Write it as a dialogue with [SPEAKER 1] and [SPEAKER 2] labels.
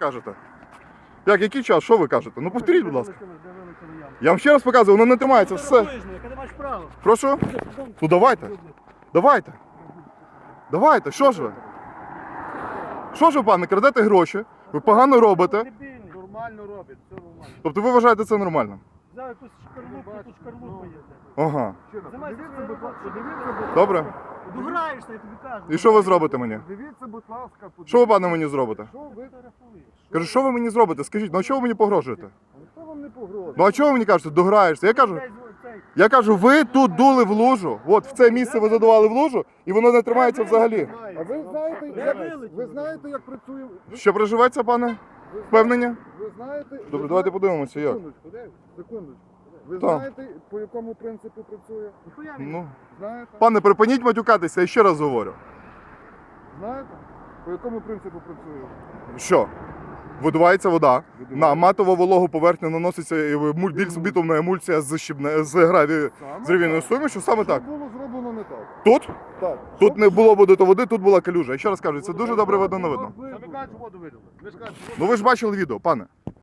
[SPEAKER 1] кажете? Як, який час? Що ви кажете? Ну повторіть, будь ласка. Я вам ще раз показую, воно не тримається, все. Прошу? Ну давайте. Давайте. Давайте, що ж ви? Що ж ви, пане, крадете гроші, ви погано робите.
[SPEAKER 2] Нормально робить, все нормально.
[SPEAKER 1] Тобто ви вважаєте це нормально?
[SPEAKER 3] Взяв якусь шкарлупку, тут
[SPEAKER 2] Ну.
[SPEAKER 3] шкарлупа є.
[SPEAKER 1] Ага.
[SPEAKER 2] Дивіться, будь ласка.
[SPEAKER 1] Добре.
[SPEAKER 3] Дограєшся, я тобі кажу.
[SPEAKER 1] І що ви зробите мені?
[SPEAKER 2] Дивіться, будь ласка, подивіться.
[SPEAKER 1] Що ви, пане, мені зробите?
[SPEAKER 2] Що ви?
[SPEAKER 3] Фотографуєш.
[SPEAKER 1] Кажу, що ви мені зробите? Скажіть, ну а чого ви мені погрожуєте?
[SPEAKER 2] Ніхто вам не погрожує.
[SPEAKER 1] Ну а чого ви мені кажете, дограєшся? Я кажу, я кажу, ви тут дули в лужу. От в це місце ви задували в лужу, і воно не тримається взагалі.
[SPEAKER 2] А ви знаєте, як, ви знаєте, як працює... ви-
[SPEAKER 1] Що проживеться, пане?
[SPEAKER 2] ви
[SPEAKER 1] Впевнення?
[SPEAKER 2] Ви знаєте... ви
[SPEAKER 1] Добре, давайте
[SPEAKER 2] знаєте-
[SPEAKER 1] подивимося, як.
[SPEAKER 2] Секундочку, де? Секундочку. Ви
[SPEAKER 1] Так.
[SPEAKER 2] знаєте, по якому принципу працює?
[SPEAKER 1] Ну,
[SPEAKER 2] Знаєте?
[SPEAKER 1] пане, припиніть матюкатися, я ще раз говорю.
[SPEAKER 2] Знаєте? По якому принципу працює?
[SPEAKER 1] Що? Видувається вода, на матово вологу поверхню наноситься е, муль- більш-бітумна емульсія з щебне з гравію
[SPEAKER 2] Саме
[SPEAKER 1] з рівною
[SPEAKER 2] так.
[SPEAKER 1] сумішю, саме так.
[SPEAKER 2] Було зроблено не так?
[SPEAKER 1] Тут?
[SPEAKER 2] Так.
[SPEAKER 1] Тут не було води, води, тут була калюжа. Я ще раз кажу, це дуже добре видно не видно.
[SPEAKER 2] Воду видали. Ж
[SPEAKER 1] Ну ви ж бачили відео, пане.